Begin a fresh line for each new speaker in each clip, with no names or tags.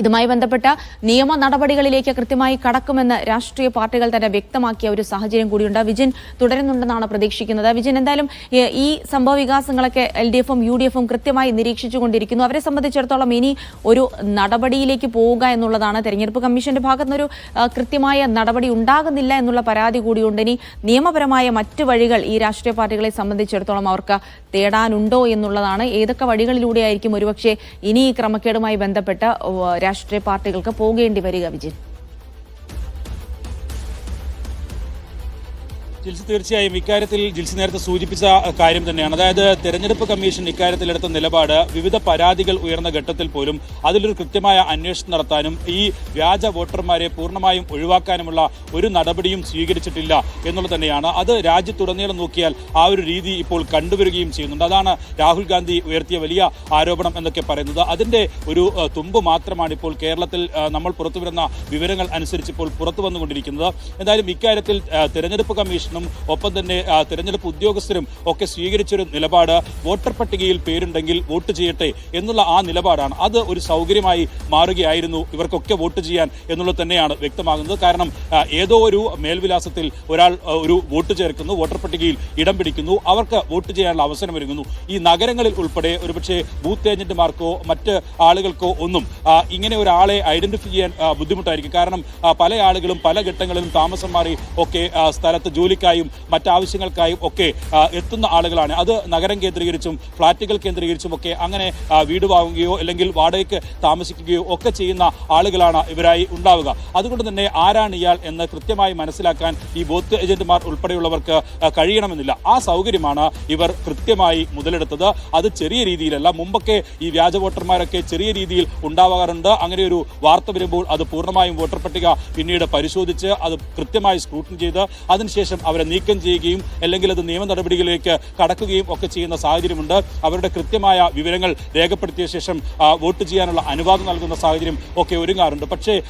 ഇതുമായി ബന്ധപ്പെട്ട നിയമ നടപടികളിലേക്ക് കൃത്യമായി കടക്കുമെന്ന് രാഷ്ട്രീയ പാർട്ടികൾ തന്നെ വ്യക്തമാക്കിയ ഒരു സാഹചര്യം കൂടിയുണ്ട്. വിജിൻ തുടരുന്നുണ്ടെന്നാണ് പ്രതീക്ഷിക്കുന്നത്. വിജിൻ എന്തായാലും ഈ സംഭവ വികാസങ്ങളൊക്കെ എൽ ഡി എഫും യു ഡി എഫും കൃത്യമായി നിരീക്ഷിച്ചുകൊണ്ടിരിക്കുന്നു. അവരെ സംബന്ധിച്ചിടത്തോളം ഇനി ഒരു നടപടിയിലേക്ക് പോവുക എന്നുള്ളതാണ് തെരഞ്ഞെടുപ്പ് കമ്മീഷന്റെ ഭാഗത്തുനിന്നൊരു കൃത്യമായ നടപടി ഉണ്ടാകുന്നില്ല എന്നുള്ള പരാതി കൂടിയുണ്ട്. ഇനി നിയമപരമായ മറ്റ് വഴികൾ ഈ രാഷ്ട്രീയ പാർട്ടികളെ സംബന്ധിച്ചിടത്തോളം അവർക്ക് തേടാനുണ്ടോ എന്നുള്ളതാണ്. ഏതൊക്കെ വഴികളിലൂടെയായിരിക്കും ഒരുപക്ഷെ ഇനി ഈ ക്രമക്കേടുമായി ബന്ധപ്പെട്ട് രാഷ്ട്രീയ പാർട്ടികൾക്ക് പോകേണ്ടി വരിക വിജിൻ
ജിൽസി തീർച്ചയായും ഇക്കാര്യത്തിൽ ജിൽസി നേരത്തെ സൂചിപ്പിച്ച കാര്യം തന്നെയാണ്. അതായത് തെരഞ്ഞെടുപ്പ് കമ്മീഷൻ ഇക്കാര്യത്തിൽ എടുത്ത നിലപാട് വിവിധ പരാതികൾ ഉയർന്ന ഘട്ടത്തിൽ പോലും അതിലൊരു കൃത്യമായ അന്വേഷണം നടത്താനും ഈ വ്യാജ വോട്ടർമാരെ പൂർണമായും ഒഴിവാക്കാനുമുള്ള ഒരു നടപടിയും സ്വീകരിച്ചിട്ടില്ല എന്നുള്ളത് തന്നെയാണ്. അത് രാജ്യത്തുടനീളം നോക്കിയാൽ ആ ഒരു രീതി ഇപ്പോൾ കണ്ടുവരികയും ചെയ്യുന്നുണ്ട്. അതാണ് രാഹുൽ ഗാന്ധി ഉയർത്തിയ വലിയ ആരോപണം എന്നൊക്കെ പറയുന്നത്. അതിന്റെ ഒരു തുമ്പ് മാത്രമാണ് ഇപ്പോൾ കേരളത്തിൽ നമ്മൾ പുറത്തുവരുന്ന വിവരങ്ങൾ അനുസരിച്ച് ഇപ്പോൾ പുറത്തു വന്നുകൊണ്ടിരിക്കുന്നത് എന്തായാലും ഇക്കാര്യത്തിൽ തെരഞ്ഞെടുപ്പ് തെരഞ്ഞെടുപ്പ് കമ്മീഷനും ഒപ്പം തന്നെ തെരഞ്ഞെടുപ്പ് ഉദ്യോഗസ്ഥരും ഒക്കെ സ്വീകരിച്ചൊരു നിലപാട് വോട്ടർ പട്ടികയിൽ പേരുണ്ടെങ്കിൽ വോട്ട് ചെയ്യട്ടെ എന്നുള്ള ആ നിലപാടാണ്. അത് ഒരു സൗകര്യമായി മാറുകയായിരുന്നു ഇവർക്കൊക്കെ വോട്ട് ചെയ്യാൻ എന്നുള്ളത് തന്നെയാണ് വ്യക്തമാകുന്നത്. കാരണം ഏതോ ഒരു മേൽവിലാസത്തിൽ ഒരാൾ ഒരു വോട്ട് ചേർക്കുന്നു വോട്ടർ പട്ടികയിൽ ഇടം പിടിക്കുന്നു അവർക്ക് വോട്ട് ചെയ്യാനുള്ള അവസരം ഒരുങ്ങുന്നു. ഈ നഗരങ്ങളിൽ ഉൾപ്പെടെ ഒരുപക്ഷെ ബൂത്ത് ഏജന്റുമാർക്കോ മറ്റ് ആളുകൾക്കോ ഒന്നും ഇങ്ങനെ ഒരാളെ ഐഡന്റിഫൈ ചെയ്യാൻ ബുദ്ധിമുട്ടായിരിക്കും. കാരണം പല ആളുകളും പല ഘട്ടങ്ങളിലും താമസം മാറി ഒക്കെ സ്ഥലത്ത് സ്ഥലത്ത് ജോലിക്കായും മറ്റാവശ്യങ്ങൾക്കായും ഒക്കെ എത്തുന്ന ആളുകളാണ്. അത് നഗരം കേന്ദ്രീകരിച്ചും ഫ്ളാറ്റുകൾ കേന്ദ്രീകരിച്ചും ഒക്കെ അങ്ങനെ വീട് വാങ്ങുകയോ അല്ലെങ്കിൽ വാടകയ്ക്ക് താമസിക്കുകയോ ഒക്കെ ചെയ്യുന്ന ആളുകളാണ് ഇവരായി ഉണ്ടാവുക. അതുകൊണ്ട് തന്നെ ആരാണ് ഇയാൾ എന്ന് കൃത്യമായി മനസ്സിലാക്കാൻ ഈ ബോത്ത് ഏജന്റുമാർ ഉൾപ്പെടെയുള്ളവർക്ക് കഴിയണമെന്നില്ല. ആ സൗകര്യമാണ് ഇവർ കൃത്യമായി മുതലെടുത്തത്. അത് ചെറിയ രീതിയിലല്ല. മുമ്പൊക്കെ ഈ വ്യാജ വോട്ടർമാരൊക്കെ ചെറിയ രീതിയിൽ ഉണ്ടാവാറുണ്ട്. അങ്ങനെ ഒരു വാർത്ത വരുമ്പോൾ അത് പൂർണമായും വോട്ടർ പട്ടിക പിന്നീട് പരിശോധിച്ച് അത് കൃത്യമായി സ്ക്രൂട്ടിൻ ചെയ്ത് അതിനുശേഷം അവരെ നീക്കം ചെയ്യുകയും അല്ലെങ്കിൽ അത് നിയമ നടപടികളിലേക്ക് കടക്കുകയും ഒക്കെ ചെയ്യുന്ന സാഹചര്യമുണ്ട്. അവരുടെ കൃത്യമായ വിവരങ്ങൾ രേഖപ്പെടുത്തിയ ശേഷം വോട്ട് ചെയ്യാനുള്ള അനുവാദം നൽകുന്ന സാഹചര്യം ഒക്കെ ഒരുങ്ങാറുണ്ട്. പക്ഷേ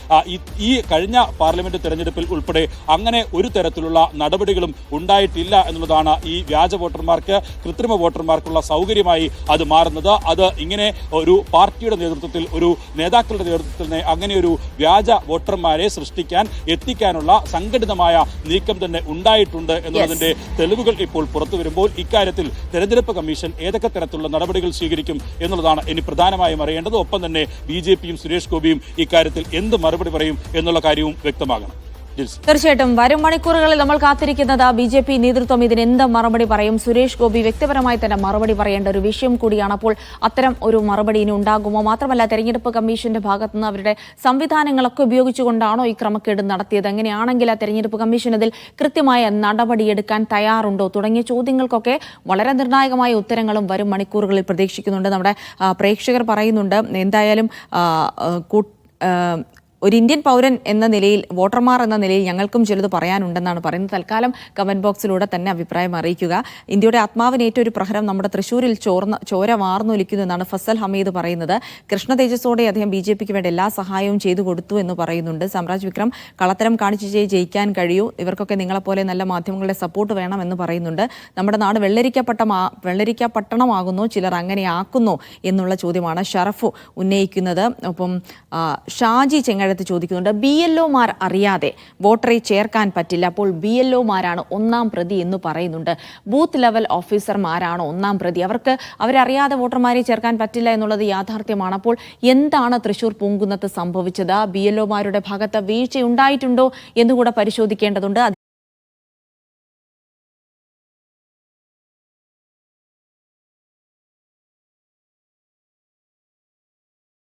ഈ- കഴിഞ്ഞ പാർലമെന്റ് തെരഞ്ഞെടുപ്പിൽ ഉൾപ്പെടെ അങ്ങനെ ഒരു തരത്തിലുള്ള നടപടികളും ഉണ്ടായിട്ടില്ല എന്നുള്ളതാണ് ഈ വ്യാജ വോട്ടർമാർക്ക് കൃത്രിമ വോട്ടർമാർക്കുള്ള സൗകര്യമായി അത് മാറുന്നത്. അത് ഇങ്ങനെ ഒരു പാർട്ടിയുടെ നേതൃത്വത്തിൽ ഒരു നേതാക്കളുടെ നേതൃത്വത്തിൽ അങ്ങനെ ഒരു വ്യാജ വോട്ടർമാരെ സൃഷ്ടിക്കാൻ എത്തിക്കാനുള്ള സംഘടിതമായ നീക്കം തന്നെ ഉണ്ടായിട്ടുണ്ട്. എന്നുള്ളതിന്റെ തെളിവുകൾ ഇപ്പോൾ പുറത്തു വരുമ്പോൾ ഇക്കാര്യത്തിൽ തെരഞ്ഞെടുപ്പ് കമ്മീഷൻ ഏതൊക്കെ തരത്തിലുള്ള നടപടികൾ സ്വീകരിക്കും എന്നുള്ളതാണ് ഇനി പ്രധാനമായും അറിയേണ്ടത്. ഒപ്പം തന്നെ ബി ജെ പിയും സുരേഷ് ഗോപിയും ഇക്കാര്യത്തിൽ എന്ത് മറുപടി പറയും എന്നുള്ള കാര്യവും വ്യക്തമാകണം.
തീർച്ചയായിട്ടും വരും മണിക്കൂറുകളിൽ നമ്മൾ കാത്തിരിക്കുന്നത് ബി ജെ പി നേതൃത്വം ഇതിന് എന്ത് മറുപടി പറയും? സുരേഷ് ഗോപി വ്യക്തിപരമായി തന്നെ മറുപടി പറയേണ്ട ഒരു വിഷയം കൂടിയാണ്. അപ്പോൾ അത്തരം ഒരു മറുപടി ഇനി ഉണ്ടാകുമോ? മാത്രമല്ല തെരഞ്ഞെടുപ്പ് കമ്മീഷന്റെ ഭാഗത്തു നിന്ന് അവരുടെ സംവിധാനങ്ങളൊക്കെ ഉപയോഗിച്ചുകൊണ്ടാണോ ഈ ക്രമക്കേട് നടത്തിയത്? എങ്ങനെയാണെങ്കിൽ ആ തെരഞ്ഞെടുപ്പ് കമ്മീഷൻ ഇതിൽ കൃത്യമായ നടപടിയെടുക്കാൻ തയ്യാറുണ്ടോ? തുടങ്ങിയ ചോദ്യങ്ങൾക്കൊക്കെ വളരെ നിർണായകമായ ഉത്തരങ്ങളും വരും മണിക്കൂറുകളിൽ പ്രതീക്ഷിക്കുന്നുണ്ട്. നമ്മുടെ പ്രേക്ഷകർ പറയുന്നുണ്ട് എന്തായാലും ഒരു ഇന്ത്യൻ പൗരൻ എന്ന നിലയിൽ വോട്ടർമാർ എന്ന നിലയിൽ ഞങ്ങൾക്കും ചിലത് പറയാനുണ്ടെന്നാണ് പറയുന്നത്. തൽക്കാലം കമന്റ് ബോക്സിലൂടെ തന്നെ അഭിപ്രായം അറിയിക്കുക. ഇന്ത്യയുടെ ആത്മാവിന് ഏറ്റവും ഒരു പ്രഹരം നമ്മുടെ തൃശ്ശൂരിൽ ചോർന്ന് ചോര വാർന്നൊലിക്കുന്നു എന്നാണ് ഫസൽ ഹമീദ് പറയുന്നത്. കൃഷ്ണ തേജസ്സോടെ അദ്ദേഹം ബി ജെ പിക്ക് വേണ്ട എല്ലാ സഹായവും ചെയ്തു കൊടുത്തു എന്ന് പറയുന്നുണ്ട്. സാമ്രാജ് വിക്രം കളത്തരം കാണിച്ചു ജയിക്കാൻ കഴിയൂ. ഇവർക്കൊക്കെ നിങ്ങളെപ്പോലെ നല്ല മാധ്യമങ്ങളുടെ സപ്പോർട്ട് വേണമെന്ന് പറയുന്നുണ്ട്. നമ്മുടെ നാട് വെള്ളരിക്കപ്പെട്ട വെള്ളരിക്കപ്പെട്ടണമാകുന്നു ചിലർ അങ്ങനെ ആക്കുന്നു എന്നുള്ള ചോദ്യമാണ് ഷറഫ് ഉന്നയിക്കുന്നത്. ഒപ്പം ഷാജി ഷാജി ചെങ്ങഴത്ത് ചോദിക്കുന്നുണ്ട്. ബി എൽ ഒമാർ അറിയാതെ വോട്ടറെ ചേർക്കാൻ പറ്റില്ല. അപ്പോൾ ബി എൽ ഒമാരാണ് ഒന്നാം പ്രതി എന്ന് പറയുന്നുണ്ട്. ബൂത്ത് ലെവൽ ഓഫീസർമാരാണ് ഒന്നാം പ്രതി. അവർക്ക് അവരറിയാതെ വോട്ടർമാരെ ചേർക്കാൻ പറ്റില്ല എന്നുള്ളത് യാഥാർത്ഥ്യമാണ്. അപ്പോൾ എന്താണ് തൃശൂർ പൂങ്കുന്നത്ത് സംഭവിച്ചത്? ബി എൽ ഒമാരുടെ ഭാഗത്ത് വീഴ്ചയുണ്ടായിട്ടുണ്ടോ എന്നുകൂടെ പരിശോധിക്കേണ്ടതുണ്ട്.